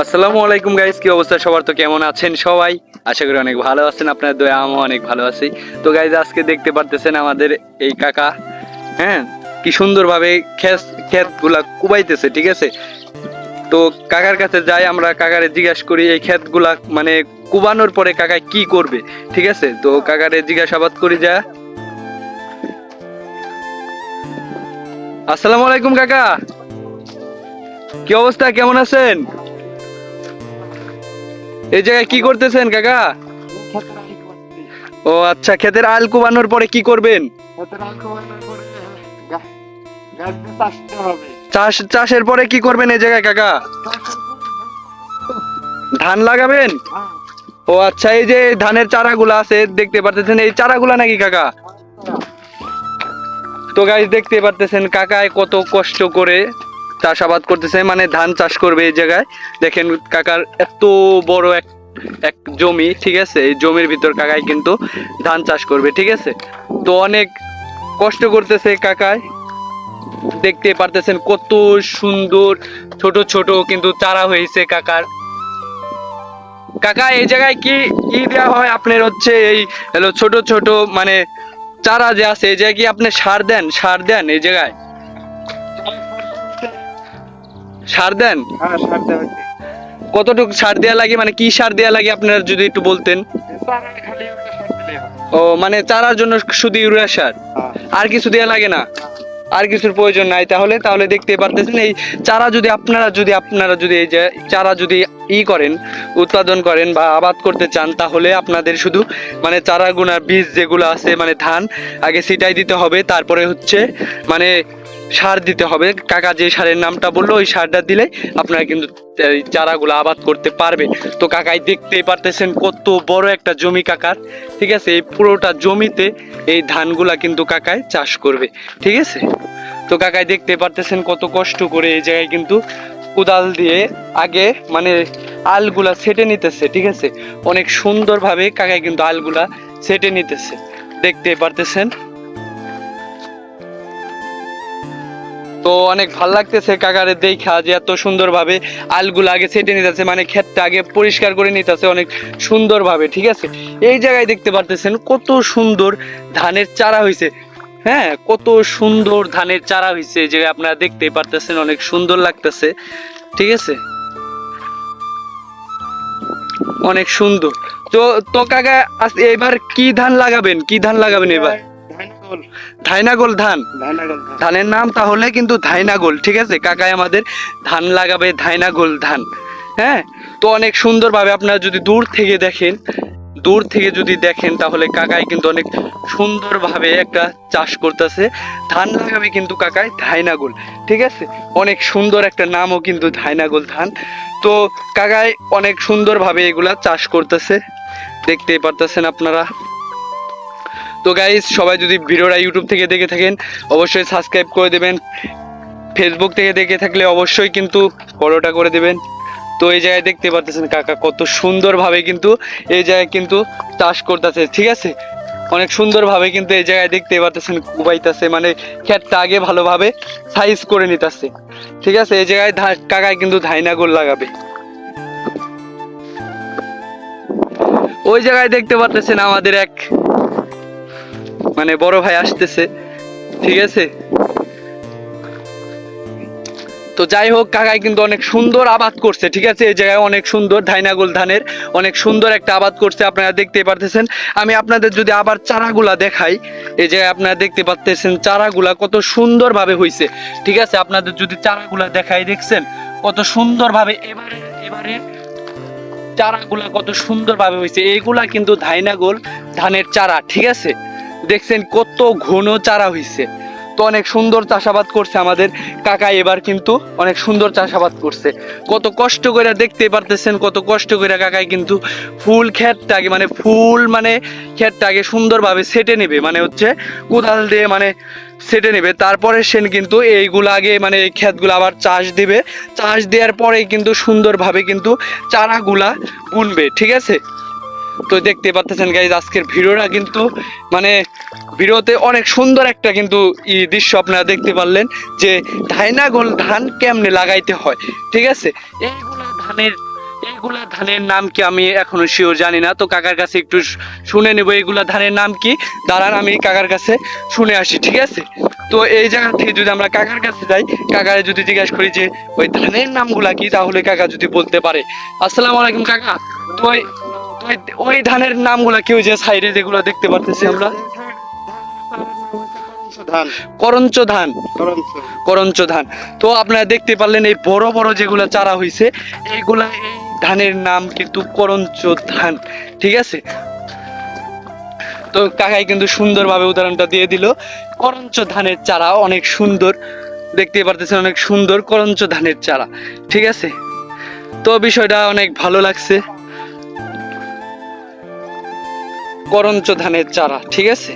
আসসালামু আলাইকুম গাইস কি অবস্থা? সবার তো কেমন আছেন সবাই? আশা করি অনেক ভালো আছেন আপনার দয়া আমি অনেক ভালো আছি। তো গাইজ আজকে দেখতে পারতেছেন আমাদের এই কাকা হ্যাঁ? কি সুন্দরভাবে ক্ষেত ক্ষেতগুলা কুবাইতেছে, ঠিক আছে? তো কাকার কাছে যাই, আমরা কাকারে জিজ্ঞাসা করি, এই ক্ষেতগুলা মানে কুবানোর পরে কাকা কি করবে, ঠিক আছে? তো কাকারে জিজ্ঞাসাবাদ করি যা। আসসালামু আলাইকুম কাকা। কি অবস্থা? কেমন আছেন? এই জায়গায় কি করতেছেন কাকা? ও আচ্ছা ক্ষেতের আল কুবানোর পরে কি করবেন? চাষ চাষের পরে কি করবেন এই জায়গায় কাকা? ধান লাগাবেন? ও আচ্ছা এই যে ধানের চারাগুলো আছে দেখতে পারতেছেন এই চারাগুলা নাকি কাকা? তো গাইজ দেখতে পারতেছেন কাকায় কত কষ্ট করে চাষাবাদ করতেছে মানে ধান চাষ করবে এই জায়গায়। দেখেন কাকার এত বড় এক এক জমি, ঠিক আছে? এই জমির ভিতর কাকায় কিন্তু ধান চাষ করবে, ঠিক আছে? তো অনেক কষ্ট করতেছে কাকায় দেখতে পারতেছেন কত সুন্দর, ছোট ছোট কিন্তু চারা হয়েছে কাকার। কাকা এই জায়গায় কি কি দেওয়া হয়? আপনার হচ্ছে এই, হলো ছোট ছোট মানে চারা যে আছে, এই জায়গায় কি আপনি সার দেন? সার দেন এই জায়গায়? সার দেন? কতটুকু সার দেওয়া লাগে? মানে কি সার দেওয়া লাগে আপনারা যদি একটু বলতেন? ও মানে চারার জন্য শুধু ইউরিয়া সার? আর কিছু দেওয়া লাগে না? আর কিছুর প্রয়োজন নাই তাহলে? তাহলে দেখতে পারতেছেন এই চারা যদি আপনারা যদি আপনারা যদি এই যে চারা যদি ই করেন উৎপাদন করেন বা আবাদ করতে চান তাহলে আপনাদের শুধু মানে চারা গুণার বীজ যেগুলো আছে মানে ধান আগে সিটাই দিতে হবে। তারপরে হচ্ছে মানে সার দিতে হবে। কাকা যে সারের নামটা বলল, ওই সারটা দিলে আপনারা কিন্তু চারাগুলো আবাদ করতে পারবে। তো কাকাই দেখতেই পারতেছেন কত বড় একটা জমি কাকার। ঠিক আছে, এই পুরোটা জমিতে এই ধানগুলা কিন্তু কাকায় চাষ করবে। ঠিক আছে? তো কাকাই দেখতে পারতেছেন কত কষ্ট করে এই জায়গায় কিন্তু কোদাল দিয়ে আগে মানে আলগুলা সেটে নিতেছে। ঠিক আছে? অনেক সুন্দরভাবে কাকাই কিন্তু আলগুলা সেটে নিতেছে। দেখতে পারতেছেন তো অনেক ভালো লাগতেছে কাকারে দেখা যে এত সুন্দরভাবে আলগুলো আগে সেটে নিতেছে মানে ক্ষেতটা আগে পরিষ্কার করে নিতেছে অনেক সুন্দরভাবে, ঠিক আছে? এই জায়গায় দেখতে পারতেছেন কত সুন্দর ধানের চারা হয়েছে হ্যাঁ কত সুন্দর ধানের চারা হয়েছে যে আপনারা দেখতে পারতেছেন, অনেক সুন্দর লাগতেছে, ঠিক আছে? অনেক সুন্দর। তো তো কাকা এবার কি ধান লাগাবেন? কি ধান লাগাবেন এবার? ধাইনাগোল ধান। ধানের নাম তাহলে কিন্তু ধাইনাগোল ঠিক আছে? কাকাই আমাদের ধান লাগাবে ধাইনাগোল ধান হ্যাঁ? তো অনেক সুন্দরভাবে আপনারা যদি দূর থেকে দেখেন দূর থেকে যদি দেখেন তাহলে কাকাই কিন্তু অনেক সুন্দরভাবে একটা চাষ করতেছে। ধান লাগাবে কিন্তু কাকাই ধাইনাগোল ঠিক আছে? অনেক সুন্দর একটা নামও কিন্তু ধাইনাগোল ধান। তো কাকাই অনেক সুন্দরভাবে এগুলা চাষ করতেছে। দেখতেই পারতেছেন আপনারা। তো গাইজ সবাই যদি ভিডিওটা ইউটিউব থেকে দেখে থাকেন, অবশ্যই সাবস্ক্রাইব করে দেবেন। ফেসবুক থেকে দেখে থাকলে অবশ্যই কিন্তু ফলোটা করে দেবেন। তো এই জায়গায় দেখতে পারতেছেন কাকা কত সুন্দরভাবে কিন্তু এই জায়গায় কিন্তু চাষ করতেছে, ঠিক আছে? অনেক সুন্দরভাবে কিন্তু এই জায়গায় দেখতে পারতেছেন কুবাইতেছে মানে ক্ষেতটা আগে ভালোভাবে সাইজ করে নিতেছে, ঠিক আছে? এই জায়গায় কাকায় কিন্তু ধাইনাগোল লাগাবে। ওই জায়গায় দেখতে পারতেছেন আমাদের এক মানে বড় ভাই আসতেছে। ঠিক আছে? তো যাই হোক, কাকাই কিন্তু অনেক সুন্দর আবাদ করছে, ঠিক আছে? এই জায়গায় অনেক সুন্দর ধাইনাগোল ধানের, অনেক সুন্দর একটা আবাদ করছে, আপনারা দেখতেই পারতেছেন। আমি আপনাদের যদি আবার চারাগুলা দেখাই, এই জায়গায় আপনারা দেখতে পারতেছেন চারাগুলা কত সুন্দরভাবে হয়েছে ঠিক আছে? আপনাদের যদি চারাগুলা দেখাই, দেখছেন? কত সুন্দরভাবে এবারে এবারে চারাগুলা কত সুন্দরভাবে হয়েছে এইগুলা কিন্তু ধাইনাগোল ধানের চারা, ঠিক আছে? দেখছেন কত ঘন চারা হয়েছে তো অনেক সুন্দর চাষাবাদ করছে আমাদের। কাকা এবার কিন্তু অনেক সুন্দর চাষাবাদ করছে। কত কষ্ট করে দেখতে পারতেছেন, কত কষ্ট করে কাকাই কিন্তু ফুল ক্ষেতটাকে মানে ফুল মানে ক্ষেতটাকে সুন্দরভাবে সেটে নেবে মানে হচ্ছে কোদাল দিয়ে মানে সেটে নেবে। তারপরে সেন কিন্তু এইগুলো আগে মানে এই ক্ষেতগুলো আবার চাষ দিবে। চাষ দেওয়ার পরে কিন্তু সুন্দরভাবে কিন্তু চারাগুলা বুনবে, ঠিক আছে? তো দেখতে পাচ্ছেন গাইজ আজকের ভিডিওটা কিন্তু মানে ভিডিওতে অনেক সুন্দর একটা কিন্তু ই দৃশ্য আপনারা দেখতে পারলেন যে ধাইনাগোল ধান কেমনে লাগাইতে হয়, ঠিক আছে? এইগুলা ধানের এইগুলা ধানের নাম কি আমি এখনও শিওর জানি না, তো কাকার কাছে একটু শুনে নেব এইগুলা ধানের নাম কি? দাঁড়ান, আমি কাকার কাছে শুনে আসি, ঠিক আছে? তো এই জায়গা থেকে যদি আমরা কাকার কাছে যাই, কাকারে যদি জিজ্ঞাসা করি যে, ওই ধানের নামগুলা কি? তাহলে কাকা যদি বলতে পারে। আসসালামু আলাইকুম কাকা। তো ওই ধানের নামগুলা কি ওই যে সাইডে যেগুলো দেখতে পারতেছি আমরা? করঞ্চ ধান। করঞ্চ। করঞ্চ ধান। তো আপনারা দেখতে পারলেন এই বড় বড় যেগুলা চারা হইছে এইগুলা এই ধানের নাম কিন্তু করঞ্চ ধান। ঠিক আছে? তো কাকাই কিন্তু সুন্দরভাবে উদাহরণটা দিয়ে দিল। করঞ্চ ধানের চারা অনেক সুন্দর। দেখতে পারতেছেন অনেক সুন্দর করঞ্চ ধানের চারা। ঠিক আছে? তো বিষয়টা অনেক ভালো লাগছে। করঞ্চ ধানের চারা ঠিক আছে?